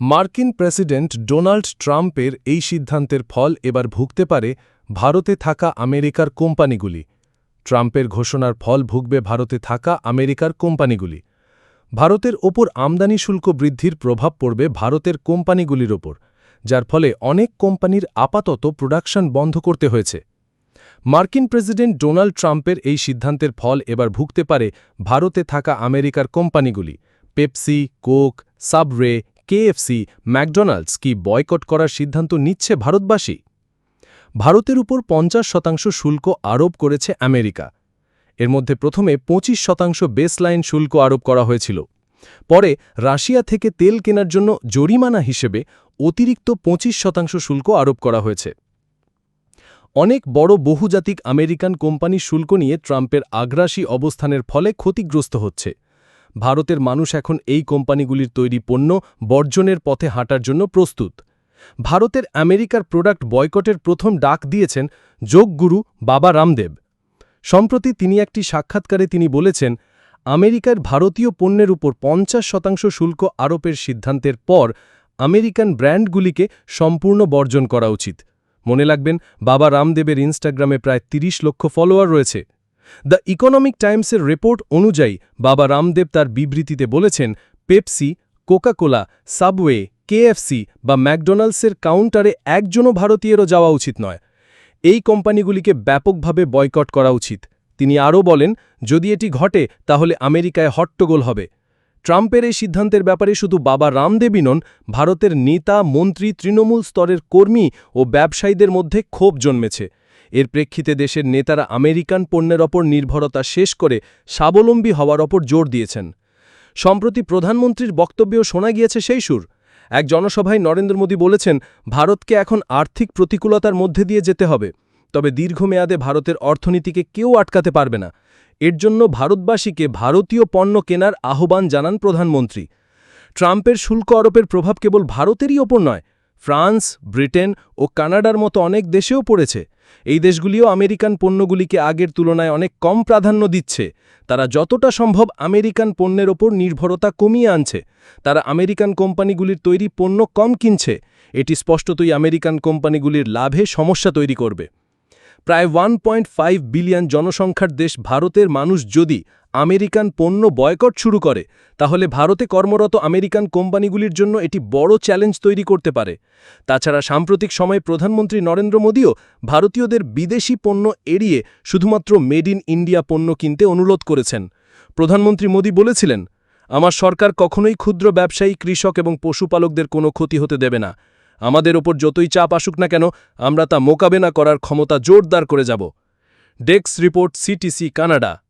মার্কিন president Donald ট্রাম্পের এই সিদ্ধান্তের ফল এবার ভুগতে পারে ভারতে থাকা আমেরিকার কোম্পানিগুলি। ট্রাম্পের ঘোষণার ফল ভুগবে ভারতে থাকা আমেরিকার কোম্পানিগুলি। ভারতের ওপর আমদানি শুল্ক বৃদ্ধির প্রভাব পড়বে ভারতের কোম্পানিগুলির ওপর, যার ফলে অনেক কোম্পানির আপাতত প্রোডাকশন বন্ধ করতে হয়েছে। মার্কিন প্রেসিডেন্ট ডোনাল্ড ট্রাম্পের এই সিদ্ধান্তের ফল এবার ভুগতে পারে ভারতে থাকা আমেরিকার কোম্পানিগুলি, Pepsi, Coke, Subway KFC McDonald's কি বয়কট করার সিদ্ধান্ত নিচ্ছে ভারতবাসী? ভারতের উপর পঞ্চাশ শতাংশ শুল্ক আরোপ করেছে আমেরিকা। এর মধ্যে প্রথমে ২৫ শতাংশ বেসলাইন শুল্ক আরোপ করা হয়েছিল। পরে রাশিয়া থেকে তেল কেনার জন্য জরিমানা হিসেবে অতিরিক্ত ২৫ শতাংশ শুল্ক আরোপ করা হয়েছে। অনেক বড় বহুজাতিক আমেরিকান কোম্পানি শুল্ক নিয়ে ট্রাম্পের আগ্রাসী অবস্থানের ফলে ক্ষতিগ্রস্ত হচ্ছে। ভারতের মানুষ এখন এই কোম্পানিগুলির তৈরি পণ্য বর্জনের পথে হাঁটার জন্য প্রস্তুত। ভারতের আমেরিকার প্রোডাক্ট বয়কটের প্রথম ডাক দিয়েছেন যোগগুরু বাবা রামদেব। সম্প্রতি তিনি একটি সাক্ষাৎকারে তিনি বলেছেন, আমেরিকার ভারতীয় পণ্যের উপর পঞ্চাশ শতাংশ শুল্ক আরোপের সিদ্ধান্তের পর আমেরিকান ব্র্যান্ডগুলিকে সম্পূর্ণ বর্জন করা উচিত। মনে রাখবেন, বাবা রামদেবের ইনস্টাগ্রামে প্রায় ৩০ লক্ষ ফলোয়ার রয়েছে। দ্য ইকোনমিক টাইমসের রিপোর্ট অনুযায়ী বাবা রামদেব তার বিবৃতিতে বলেছেন, পেপসি, কোকাকোলা, সাবওয়ে, কেএফসি বা ম্যাকডোনাল্ডসের কাউন্টারে একজনও ভারতীয়েরও যাওয়া উচিত নয়। এই কোম্পানিগুলিকে ব্যাপকভাবে বয়কট করা উচিত। তিনি আরও বলেন, যদি এটি ঘটে, তাহলে আমেরিকায় হট্টগোল হবে। ট্রাম্পের এই সিদ্ধান্তের ব্যাপারে শুধু বাবা রামদেবই নন, ভারতের নেতা, মন্ত্রী, তৃণমূল স্তরের কর্মী ও ব্যবসায়ীদের মধ্যে ক্ষোভ জন্মেছে। এর প্রেক্ষিতে দেশের নেতারা আমেরিকান পণ্যের ওপর নির্ভরতা শেষ করে স্বাবলম্বী হওয়ার ওপর জোর দিয়েছেন। সম্প্রতি প্রধানমন্ত্রীর বক্তব্যেও শোনা গিয়েছে সেই সুর। এক জনসভায় নরেন্দ্র মোদী বলেছেন, ভারতকে এখন আর্থিক প্রতিকূলতার মধ্যে দিয়ে যেতে হবে। তবে দীর্ঘমেয়াদে ভারতের অর্থনীতিকে কেউ আটকাতে পারবে না। এর জন্য ভারতবাসীকে ভারতীয় পণ্য কেনার আহ্বান জানান প্রধানমন্ত্রী। ট্রাম্পের শুল্ক আরোপের প্রভাব কেবল ভারতেরই ওপর নয় ফ্রান্স, ব্রিটেন ও কানাডার মতো অনেক দেশেও পড়েছে। এই দেশগুলিও আমেরিকান পণ্যগুলিকে আগের তুলনায় অনেক কম প্রাধান্য দিচ্ছে। তারা যতটা সম্ভব আমেরিকান পণ্যের ওপর নির্ভরতা কমিয়ে আনছে। তারা আমেরিকান কোম্পানিগুলির তৈরি পণ্য কম কিনছে। এটি স্পষ্টতই আমেরিকান কোম্পানিগুলির লাভে সমস্যা তৈরি করবে। প্রায় ওয়ান বিলিয়ন জনসংখ্যার দেশ ভারতের মানুষ যদি আমেরিকান পণ্য বয়কট শুরু করে, তাহলে ভারতে কর্মরত আমেরিকান কোম্পানিগুলির জন্য এটি বড় চ্যালেঞ্জ তৈরি করতে পারে। তাছাড়া সাম্প্রতিক সময়ে প্রধানমন্ত্রী নরেন্দ্র মোদীও ভারতীয়দের বিদেশি পণ্য এড়িয়ে শুধুমাত্র মেড ইন ইন্ডিয়া পণ্য কিনতে অনুরোধ করেছেন। প্রধানমন্ত্রী মোদী বলেছিলেন, আমার সরকার কখনোই ক্ষুদ্র ব্যবসায়ী, কৃষক এবং পশুপালকদের কোনো ক্ষতি হতে দেবে না। আমাদের ওপর যতই চাপ আসুক না কেন, আমরা তা মোকাবেনা করার ক্ষমতা জোরদার করে যাব। ডেক্স রিপোর্ট, সিটিসি, কানাডা।